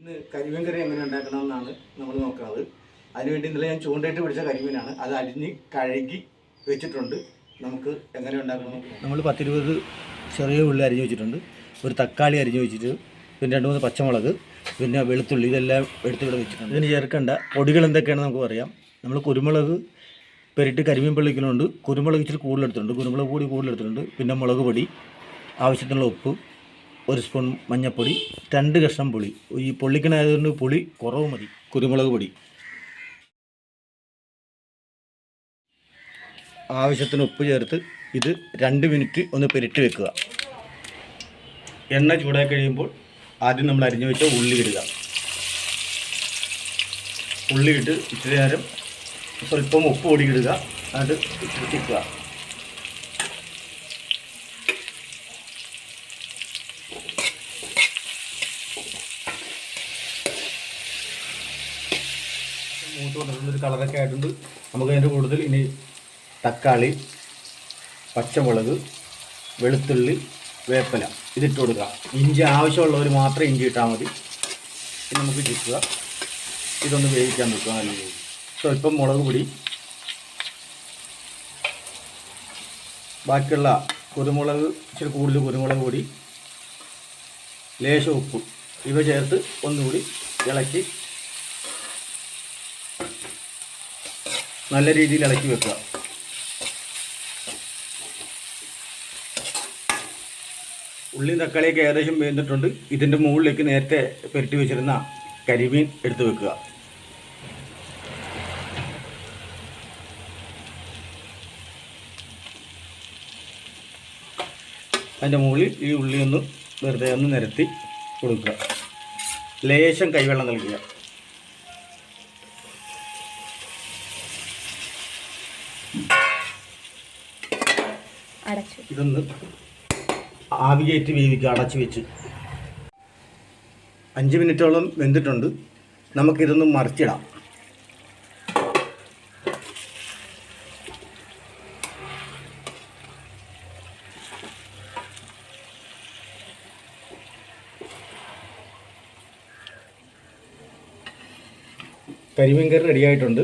ഇന്ന് കരിമീൻ കറി എങ്ങനെ ഉണ്ടാക്കണം എന്നാണ് നമ്മൾ നോക്കുന്നത് അതിനുവേണ്ടി ഇന്നലെ ഞാൻ ചൂണ്ടയിട്ട് പിടിച്ച കരിമീനാണ്. അത് അരിഞ്ഞ് കഴുകി വെച്ചിട്ടുണ്ട്. നമുക്ക് എങ്ങനെ ഉണ്ടാക്കണം നമ്മൾ പത്തിരുപത് ചെറിയ ഉള്ളി അരിഞ്ഞ് വെച്ചിട്ടുണ്ട്. ഒരു തക്കാളി അരിഞ്ഞ് വെച്ചിട്ട് പിന്നെ രണ്ട് മൂന്ന് പച്ചമുളക് പിന്നെ വെളുത്തുള്ളി ഇതെല്ലാം എടുത്ത് ഇവിടെ വെച്ചിട്ടുണ്ട്. ഇതിന് ചേർക്കേണ്ട പൊടികൾ എന്തൊക്കെയാണെന്ന് നമുക്ക് പറയാം. നമ്മൾ കുരുമുളക് പെരിട്ട് കരിമീൻ പള്ളിക്കുന്നുണ്ട് കുരുമുളക് ഇച്ചിരി കൂടുതലെടുത്തിട്ടുണ്ട്. കുരുമുളക് പൊടി കൂടുതലെടുത്തിട്ടുണ്ട്. പിന്നെ മുളക് പൊടി ആവശ്യത്തിനുള്ള ഉപ്പ് ഒരു സ്പൂൺ മഞ്ഞൾപ്പൊടി രണ്ട് കഷ്ണം പുളി. ഈ പൊള്ളിക്കണായതുകൊണ്ട് പുളി കുറവ് മതി. കുരുമുളക് പൊടി. ആവശ്യത്തിന് ഉപ്പ് ചേർത്ത് ഇത് രണ്ട് മിനിറ്റ് ഒന്ന് പെരിട്ട് വെക്കുക. എണ്ണ ചൂടായി കഴിയുമ്പോൾ ആദ്യം നമ്മൾ അരിഞ്ഞു വെച്ച ഉള്ളി ഇടുക. ഉള്ളി ഇട്ട് ഇച്ചിരി നേരം സ്വല്പം ഉപ്പ് പൊടി ഇടുക. അത് ഇട്ടിക്കുക മൂത്ത് ഒരു കളറൊക്കെ ആയിട്ടുണ്ട്. നമുക്ക് അതിന്റെ കൂടുതൽ ഇനി തക്കാളി പച്ചമുളക് വെളുത്തുള്ളി വേപ്പില ഇതിട്ട് കൊടുക്കുക ഇഞ്ചി ആവശ്യമുള്ളവർ മാത്രം ഇഞ്ചി ഇട്ടാൽ മതി. ഇനി നമുക്ക് ചിക്കുക ഇതൊന്ന് വേവിക്കാൻ വെക്കുക. നല്ല രീതിയിൽ സ്വല്പം മുളക് പൊടി. ബാക്കിയുള്ള കുരുമുളക് ഇച്ചിരി കൂടുതൽ കുരുമുളക് പൊടി ലേശം ഉപ്പ്. ഇവ ചേർത്ത് ഒന്നുകൂടി ഇളക്കി നല്ല രീതിയിൽ ഇളക്കി വെക്കുക. ഉള്ളി തക്കാളിയൊക്കെ ഏകദേശം വേണ്ടിട്ടുണ്ട് ഇതിന്റെ മുകളിലേക്ക് നേരത്തെ പെരട്ടി വെച്ചിരുന്ന കരിമീൻ എടുത്തു വെക്കുക. അതിന്റെ മുകളിൽ ഈ ഉള്ളി ഒന്ന് വെറുതെ ഒന്ന് നിരത്തി കൊടുക്കുക. ലേശം കൈവെള്ളം നൽകുക. അടച്ചു ഇതൊന്ന് ആവിയേറ്റ് വേവിക്കുക അടച്ചു വെച്ച്. അഞ്ച് മിനിറ്റോളം വെന്തിട്ടുണ്ട്. നമുക്കിതൊന്ന് മറിച്ചിടാം. കരിമീൻ കറി റെഡിയായിട്ടുണ്ട്